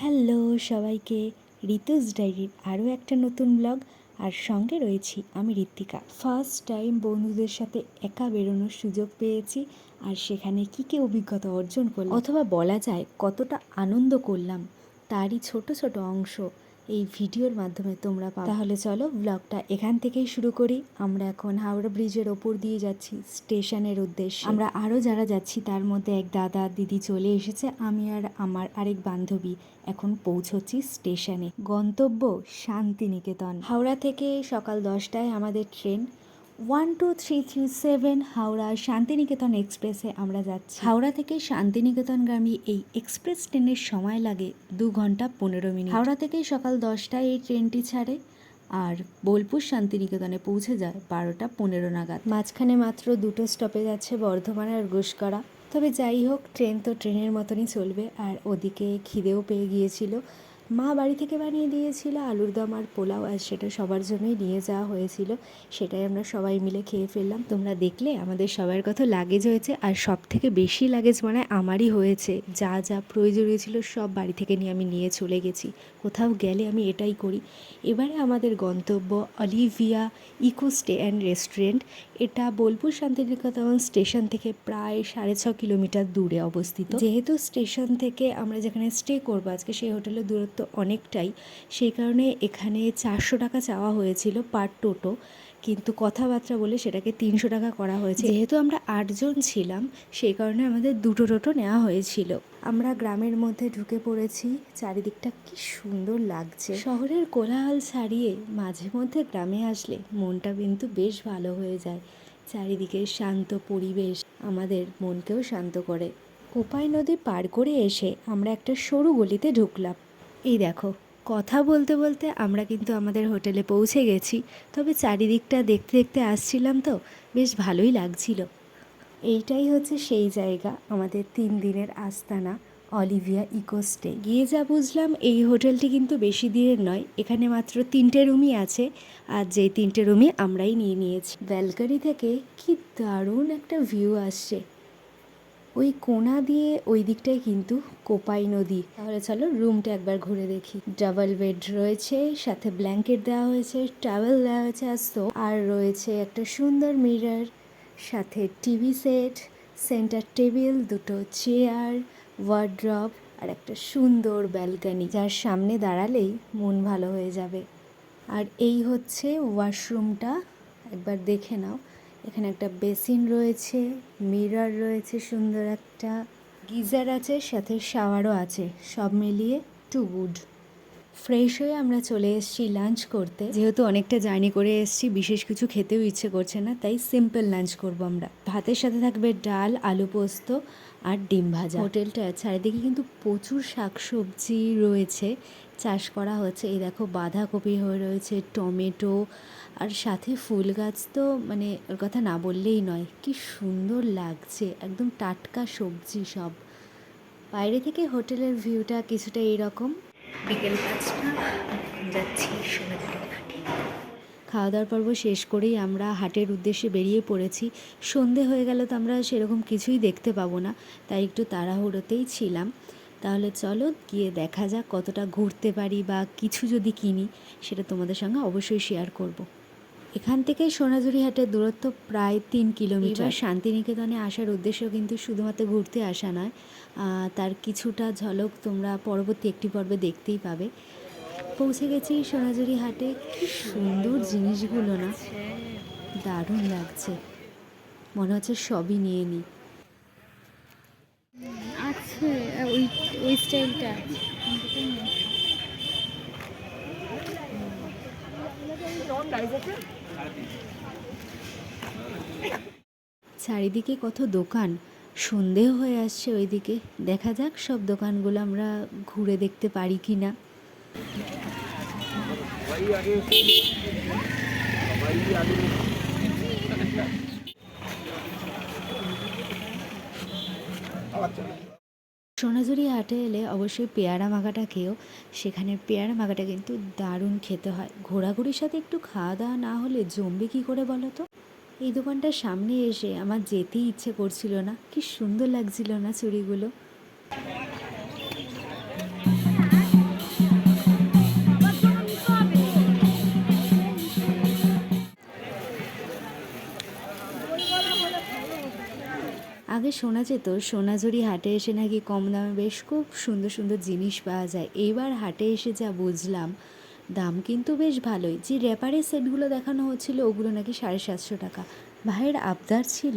Hello সবাইকে, ঋতুজ ডায়েরির আরও একটা নতুন ব্লগ। আর সঙ্গে রয়েছি আমি ঋত্বিকা। ফার্স্ট টাইম বন্ধুদের সাথে একা বেরোনোর সুযোগ পেয়েছি। আর সেখানে কী কী অভিজ্ঞতা অর্জন করলাম? অথবা বলা যায় কতটা আনন্দ করলাম? তারই ছোট ছোট অংশ। এই ভিডিওর মাধ্যমে তোমরা পাও তাহলে চলো ব্লগটা এখান থেকেই শুরু করি। আমরা এখন হাওড়া ব্রিজের ওপর দিয়ে যাচ্ছি স্টেশনের উদ্দেশ্যে। আমরা আরও যারা যাচ্ছি, তার মধ্যে এক দাদা দিদি চলে এসেছে। আমি আর আমার আরেক বান্ধবী এখন পৌঁছচ্ছি স্টেশনে। গন্তব্য শান্তিনিকেতন। হাওড়া থেকে সকাল দশটায় আমাদের train. One two three three seven Howrah Santiniketan এক্সপ্রেসে আমরা যাচ্ছি। হাওড়া থেকে শান্তিনিকেতনগামী এই এক্সপ্রেস ট্রেনের সময় লাগে দু ঘণ্টা পনেরো মিনিট। হাওড়া থেকে সকাল দশটায় এই ট্রেনটি ছাড়ে আর বোলপুর শান্তিনিকেতনে পৌঁছে যায় বারোটা পনেরো নাগাদ। মাঝখানে মাত্র দুটো স্টপেজ আছে বর্ধমান আর ঘোষকরা তবে যাই হোক, ট্রেন তো ট্রেনের মতনই চলবে আর ওদিকে খিদেও পেয়ে গিয়েছিল। মা বাড়ি থেকে বানিয়ে দিয়েছিল আলুর দম আর পোলাও, আর সেটা সবার জন্যই নিয়ে যাওয়া হয়েছিল। সেটাই আমরা সবাই মিলে খেয়ে ফেললাম। তোমরা দেখলে আমাদের সবার কত লাগেজ হয়েছে, আর সব থেকে বেশি লাগেজ মানে আমারই হয়েছে। যা যা প্রয়োজনীয় ছিল সব বাড়ি থেকে নিয়ে আমি নিয়ে চলে গেছি। কোথাও গেলে আমি এটাই করি। এবারে আমাদের গন্তব্য Olivia eco stay and restaurant. এটা বোলপুর শান্তিনিকেতন স্টেশন থেকে প্রায় সাড়ে ছ কিলোমিটার দূরে অবস্থিত। যেহেতু স্টেশন থেকে আমরা যেখানে স্টে করব আজকে, সেই হোটেলের দূরত্ব অনেকটাই। সেই কারণে এখানে চারশো টাকা চাওয়া হয়েছিল পার টোটো কিন্তু কথাবার্তা বলে সেটাকে তিনশো টাকা করা হয়েছে। যেহেতু আমরা আটজন ছিলাম, সেই কারণে আমাদের দুটো টোটো নেওয়া হয়েছিল। আমরা গ্রামের মধ্যে ঢুকে পড়েছি, চারিদিকটা কি সুন্দর লাগছে। শহরের কোলাহল ছাড়িয়ে মাঝে মধ্যে গ্রামে আসলে মনটা কিন্তু বেশ ভালো হয়ে যায়। চারিদিকে শান্ত পরিবেশ আমাদের মনকেও শান্ত করে। কোপাই নদী পার করে এসে আমরা একটা সরু গলিতে ঢুকলাম। এই দেখো, কথা বলতে বলতে আমরা কিন্তু আমাদের হোটেলে পৌঁছে গেছি। তবে চারিদিকটা দেখতে দেখতে আসছিলাম তো, বেশ ভালোই লাগছিল। এইটাই হচ্ছে সেই জায়গা, আমাদের তিন দিনের আস্তানা, অলিভিয়া ইকোস্টে গিয়ে যা বুঝলাম, এই হোটেলটি কিন্তু বেশি দিনের নয়, এখানে মাত্র তিনটে রুমই আছে, আর যেই তিনটে রুমই আমরাই নিয়ে নিয়েছি। ব্যালকানি থেকে কি দারুণ একটা ভিউ আসছে। ওই কোনা দিয়ে ওই দিকটাই কিন্তু কোপাই নদী। তাহলে চলো রুমটা একবার ঘুরে দেখি। ডাবল বেড রয়েছে, সাথে ব্ল্যাঙ্কেট দেওয়া হয়েছে, টাওয়েল দেওয়া হয়েছে, আর সো আর রয়েছে একটা সুন্দর মিরর, সাথে টিভি সেট, সেন্টার টেবিল, দুটো চেয়ার, ওয়ার্ড্রপ, আর একটা সুন্দর ব্যালকানি, যার সামনে দাঁড়ালেই মন ভালো হয়ে যাবে। আর এই হচ্ছে ওয়াশরুমটা। একবার দেখে নাও। এখানে একটা বেসিন রয়েছে, মিরর রয়েছে সুন্দর একটা, গিজার আছে, সাথে শাওয়ারও আছে, সব মিলিয়ে টু গুড। ফ্রেশ হয়ে আমরা চলে এসেছি লাঞ্চ করতে। যেহেতু অনেকটা জার্নি করে এসেছি, বিশেষ কিছু খেতেও ইচ্ছে করছে না, তাই সিম্পল লাঞ্চ করব আমরা। ভাতের সাথে থাকবে ডাল, আলু পোস্ত আর ডিম ভাজা। হোটেলটা চারিদিকে কিন্তু প্রচুর শাকসবজি রয়েছে চাষ করা হচ্ছে। এই দেখো বাঁধাকপি হয়ে রয়েছে টমেটো আর সাথে ফুল গাছ তো মানে ওর কথা না বললেই নয়। কি সুন্দর লাগছে একদম টাটকা সবজি সব। বাইরে থেকে হোটেলের ভিউটা কিছুটা এইরকম বিকেল পাঁচটা যাচ্ছি খাওয়া দাওয়ার পর্ব শেষ করেই আমরা হাটের উদ্দেশ্যে বেরিয়ে পড়েছি। সন্ধে হয়ে গেল তো আমরা সেরকম কিছুই দেখতে পাবো না তাই একটু তাড়াহুড়োতেই ছিলাম। তাহলে চলো গিয়ে দেখা যাক কতটা ঘুরতে পারি বা কিছু যদি কিনি সেটা তোমাদের সঙ্গে অবশ্যই শেয়ার করব। এখান থেকে সোনাঝুরি হাটের দূরত্ব প্রায় তিন কিলোমিটার শান্তিনিকেতনে আসার উদ্দেশ্য কিন্তু শুধুমাত্র ঘুরতে আসা নয় তার কিছুটা ঝলক তোমরা পরবর্তী একটি পর্বে দেখতেই পাবে। পৌঁছে গেছি সোনাঝুরি হাটে কি সুন্দর জিনিসগুলো না দারুণ লাগছে। মনে হচ্ছে সবই নিয়ে নিই আছে ওই ওই স্টাইলটা। চারিদিকে কত দোকান সন্ধেও হয়ে আসছে ওইদিকে। দেখা যাক সব দোকানগুলো আমরা ঘুরে দেখতে পারি কি না সোনাঝুরি হাটে এলে অবশ্যই পেয়ারা মাখাটা খেয়েও সেখানে পেয়ারা মাখাটা কিন্তু দারুণ খেতে হয়। ঘোরাঘুরির সাথে একটু খাওয়া দাওয়া না হলে জমবে কী করে বলো তো? এই দোকানটার সামনে এসে আমার যেতেই ইচ্ছে করছিল না। কি সুন্দর লাগছিল না চুড়িগুলো। শোনা যেত, সোনাঝুরি হাটে এসে নাকি কম দামে বেশ খুব সুন্দর সুন্দর জিনিস পাওয়া যায়। এইবার হাটে এসে যা বুঝলাম, দাম কিন্তু বেশ ভালোই। যে র্যাপারের সেটগুলো দেখানো হচ্ছিল, ওগুলো নাকি সাড়ে সাতশো টাকা। ভাইয়ের আবদার ছিল,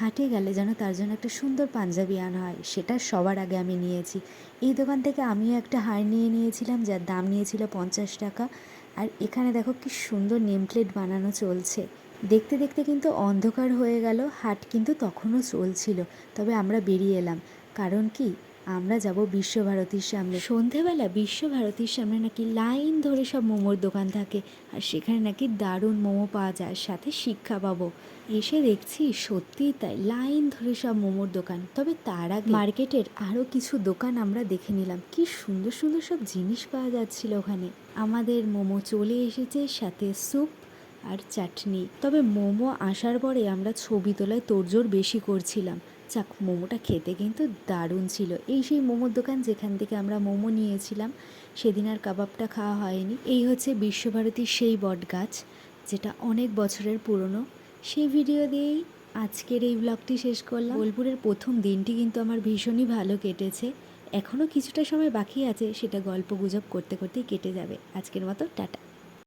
হাটে গেলে যেন তার জন্য একটা সুন্দর পাঞ্জাবি আনা হয়, সেটা সবার আগে আমি নিয়েছি। এই দোকান থেকে আমিও একটা হার নিয়ে নিয়েছিলাম, যার দাম নিয়েছিল পঞ্চাশ টাকা। আর এখানে দেখো কি সুন্দর নেমপ্লেট বানানো চলছে। দেখতে দেখতে কিন্তু অন্ধকার হয়ে গেল, হাট কিন্তু তখনও চলছিল, তবে আমরা বেরিয়ে এলাম। কারণ কি? আমরা যাব বিশ্বভারতীর সামনে। সন্ধেবেলা বিশ্বভারতীর সামনে নাকি লাইন ধরে সব মোমোর দোকান থাকে, আর সেখানে নাকি দারুণ মোমো পাওয়া যায়, সাথে শিক্ষা পাবো। এসে দেখছি সত্যিই তাই, লাইন ধরে সব মোমোর দোকান। তবে তার আগে মার্কেটের আরও কিছু দোকান আমরা দেখে নিলাম। কি সুন্দর সুন্দর সব জিনিস পাওয়া যাচ্ছিল ওখানে। আমাদের মোমো চলে এসেছে, সাথে স্যুপ আর চাটনি। তবে মোমো আসার পরে আমরা ছবি তোলায় তোড়জোড় বেশি করছিলাম। যাক, মোমোটা খেতে কিন্তু দারুণ ছিল। এই সেই মোমোর দোকান যেখান থেকে আমরা মোমো নিয়েছিলাম, সেদিন আর কাবাবটা খাওয়া হয়নি। এই হচ্ছে বিশ্বভারতীর সেই বট গাছ, যেটা অনেক বছরের পুরনো। সেই ভিডিও দিয়েই আজকের এই ব্লগটি শেষ করলাম। বোলপুরের প্রথম দিনটি কিন্তু আমার ভীষণই ভালো কেটেছে। এখনও কিছুটা সময় বাকি আছে, সেটা গল্প গুজব করতে করতেই কেটে যাবে। আজকের মতো, টাটা।